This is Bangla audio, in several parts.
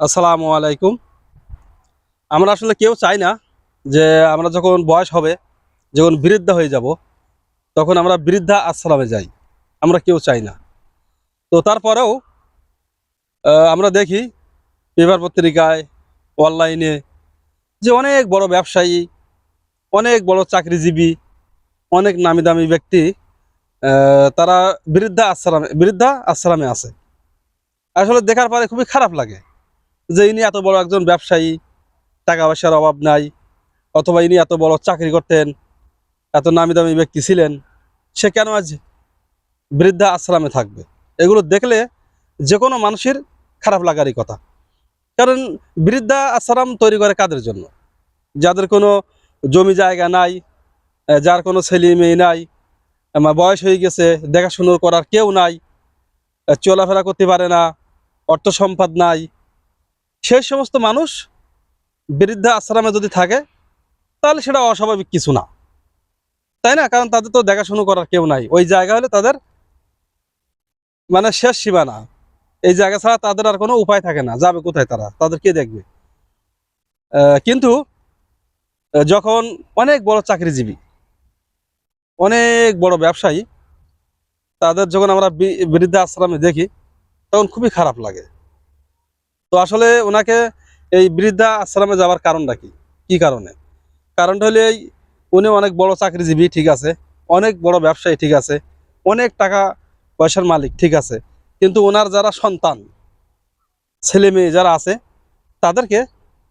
আসসালামু আলাইকুম। আমরা আসলে কেউ চাই না যে আমরা যখন বয়স হবে, যখন বৃদ্ধা হয়ে যাব, তখন আমরা বৃদ্ধা আশ্রমে যাই। আমরা কেউ চাই না। তো তারপরেও আমরা দেখি পেপার পত্রিকায়, অনলাইনে যে অনেক বড় ব্যবসায়ী, অনেক বড় চাকরিজীবী, অনেক নামি দামি ব্যক্তি তারা বৃদ্ধা আশ্রমে বৃদ্ধা আশ্রমে আছে। আসলে দেখার পরে খুবই খারাপ লাগে। যে ইনি এত বড় একজন ব্যবসায়ী টাকা পয়সার অভাব নাই, অথবা ইনি এত বড় চাকরি করতেন, এত নামি দামি ব্যক্তি ছিলেন, সে কেন আজ বৃদ্ধা আশ্রমে থাকবে? এগুলো দেখলে যে কোনো মানুষের খারাপ লাগারই কথা। কারণ বৃদ্ধা আশ্রম তৈরি করে কাদের জন্য? যাদের কোনো জমি জায়গা নাই যার কোনো ছেলে মেয়ে নাই বয়স হয়ে গেছে, দেখাশুনো করার কেউ নাই চলাফেরা করতে পারে না, অর্থ সম্পদ নাই সেই সমস্ত মানুষ বৃদ্ধা আশ্রমে যদি থাকে, তাহলে সেটা অস্বাভাবিক কিছু না। তাই না? কারণ তাদের তো দেখাশুনো করার কেউ নাই। ওই জায়গা হলে তাদের মানে শেষ সীমানা। এই জায়গা ছাড়া তাদের আর কোনো উপায় থাকে না। যাবে কোথায় তারা? তাদের কে দেখবে? কিন্তু যখন অনেক বড় চাকরিজীবী, অনেক বড় ব্যবসায়ী, তাদের যখন আমরা বৃদ্ধা আশ্রমে দেখি, তখন খুবই খারাপ লাগে। তো আসলে ওনাকে এই বৃদ্ধা আশ্রমে যাওয়ার কারণটা কি? কি কারণে? কারণটা হলে এই উনি অনেক বড় চাকরিজীবী, ঠিক আছে। অনেক বড় ব্যবসায়ী, ঠিক আছে। অনেক টাকা পয়সার মালিক, ঠিক আছে। কিন্তু ওনার যারা সন্তান, ছেলে মেয়ে যারা আছে, তাদেরকে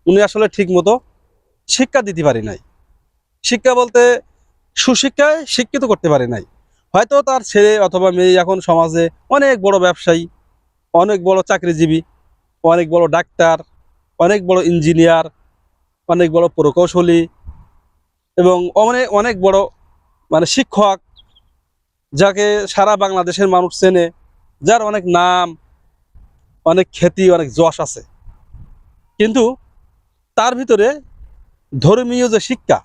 উনি আসলে ঠিক মতো শিক্ষা দিতে পারি নাই। শিক্ষা বলতে সুশিক্ষায় শিক্ষিত করতে পারি নাই। হয়তো তার ছেলে অথবা মেয়ে এখন সমাজে অনেক বড় ব্যবসায়ী, অনেক বড় চাকরিজীবী অনেক বড় ডাক্তার, অনেক বড় ইঞ্জিনিয়ার অনেক বড় প্রকৌশলী এবং অনেক অনেক বড় মানে শিক্ষক যাকে সারা বাংলাদেশের মানুষ চেনে, যার অনেক নাম, অনেক খ্যাতি, অনেক যশ আছে। কিন্তু তার ভিতরে ধর্মীয় যে শিক্ষা,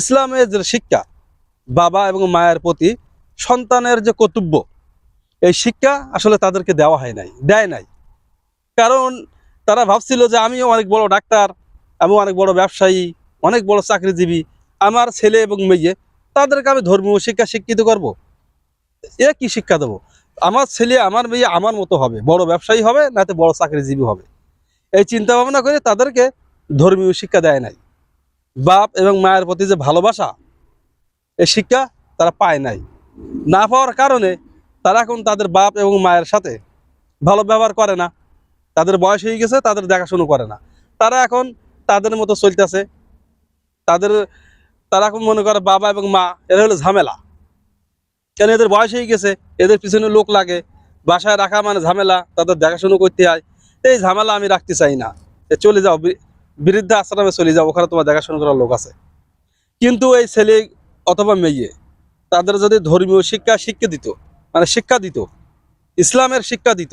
ইসলামের যে শিক্ষা, বাবা এবং মায়ের প্রতি সন্তানের যে কর্তব্য, এই শিক্ষা আসলে তাদেরকে দেওয়া হয় নাই, দেয় নাই। কারণ তারা ভাবছিল যে আমিও অনেক বড় ডাক্তার আমি অনেক বড় ব্যবসায়ী, অনেক বড় চাকরিজীবী, আমার ছেলে এবং মেয়ে, তাদেরকে আমি ধর্মীয় শিক্ষা শিক্ষিত করব। এ কি শিক্ষা দেবো? আমার ছেলে, আমার মেয়ে আমার মতো হবে। বড় ব্যবসায়ী হবে, নাতে বড় চাকরিজীবী হবে। এই চিন্তা ভাবনা করে তাদেরকে ধর্মীয় শিক্ষা দেয় নাই। বাপ এবং মায়ের প্রতি যে ভালোবাসা এই শিক্ষা তারা পায় নাই। না পাওয়ার কারণে তারা এখন তাদের বাপ এবং মায়ের সাথে ভালো ব্যবহার করে না। তাদের বয়স হয়ে গেছে, তাদের দেখাশুনো করে না। তারা এখন তাদের মতো চলতেছে। তাদের, তারা এখন মনে করে বাবা এবং মা, এরা হলো ঝামেলা। কেন এদের বয়স হয়ে গেছে, এদের পিছনে লোক লাগে, বাসায় রাখা মানে ঝামেলা, তাদের দেখাশুনো করতে হয়। এই ঝামেলা আমি রাখতে চাই না। চলে যাও বৃদ্ধা আশ্রমে চলে যাও, ওখানে তোমার দেখাশোনা করার লোক আছে। কিন্তু এই ছেলে অথবা মেয়ে, তাদের যদি ধর্মীয় শিক্ষা শিক্ষা দিত মানে শিক্ষা দিত, ইসলামের শিক্ষা দিত,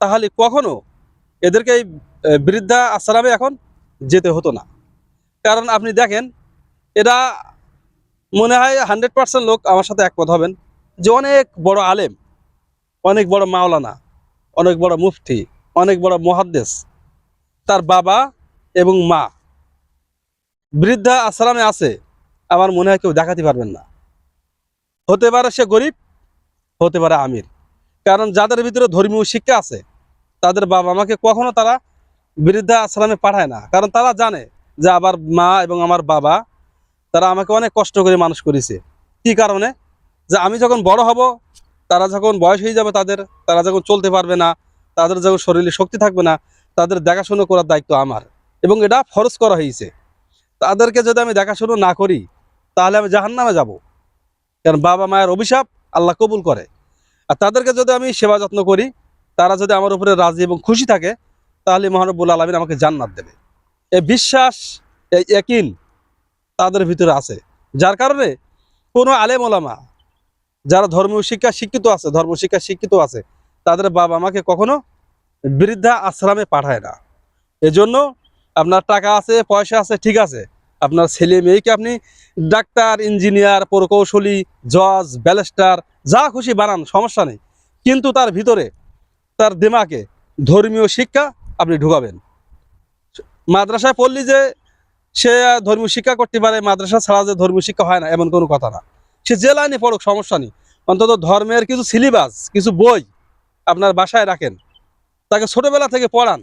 তাহলে কখনো এদেরকে বৃদ্ধা আশ্রামে এখন যেতে হতো না। কারণ আপনি দেখেন, এরা মনে হয় হান্ড্রেড পার্সেন্ট লোক আমার সাথে একমত হবেন যে অনেক বড় আলেম, অনেক বড় মাওলানা, অনেক বড় মুফতি, অনেক বড় মহাদ্দেশ, তার বাবা এবং মা। বৃদ্ধা আশ্রমে আছে, আমার মনে হয় কেউ দেখাতে পারবেন না। হতে পারে সে গরিব, হতে পারে আমির। কারণ যাদের ভিতরে ধর্মীয় শিক্ষা আছে তাদের বাবা মাকে কখনো তারা বৃদ্ধা আশ্রমে পাঠায় না। কারণ তারা জানে যে আবার মা এবং আমার বাবা, তারা আমাকে অনেক কষ্ট করে মানুষ করেছে। কি কারণে? যে আমি যখন বড় হব, তারা যখন বয়স হয়ে যাবে তাদের, তারা যখন চলতে পারবে না, তাদের যখন শরীরে শক্তি থাকবে না, তাদের দেখাশুনো করার দায়িত্ব আমার এবং এটা ফরজ করা হয়েছে। তাদেরকে যদি আমি দেখাশুনো না করি, তাহলে আমি জাহান্নামে যাব। কারণ বাবা মায়ের অভিশাপ আল্লাহ কবুল করে। আর তাদেরকে যদি আমি সেবা যত্ন করি তারা যদি আমার উপরে রাজি এবং খুশি থাকে, তাহলে মহানবুল আলমিন আমাকে জান্নাত দেবে। এই বিশ্বাস, এই একিন তাদের ভিতরে আছে। যার কারণে কোনো আলেম ওলামা, যারা ধর্মীয় শিক্ষা শিক্ষিত আছে ধর্ম শিক্ষা শিক্ষিত আছে, তাদের বাবা মাকে কখনো বৃদ্ধা আশ্রমে পাঠায় না। এজন্য আপনার টাকা আছে, পয়সা আছে, ঠিক আছে। আপনার ছেলে মেয়েকে আপনি ডাক্তার, ইঞ্জিনিয়ার, প্রকৌশলী, জজ, ব্যারিস্টার, যা খুশি বানান, সমস্যা নেই। কিন্তু তার ভিতরে তার দিমাকে ধর্মীয় শিক্ষা আপনি ঢুকাবেন। মাদ্রাসায় পড়লি যে সে ধর্মীয় শিক্ষা করতে পারে, মাদ্রাসা ছাড়া যে ধর্মীয় শিক্ষা হয় না, এমন কোনো কথা না। সে জেলায় লাইনে পড়ুক, সমস্যা নেই। অন্তত ধর্মের কিছু সিলেবাস কিছু বই আপনার বাসায় রাখেন। তাকে ছোটবেলা থেকে পড়ান।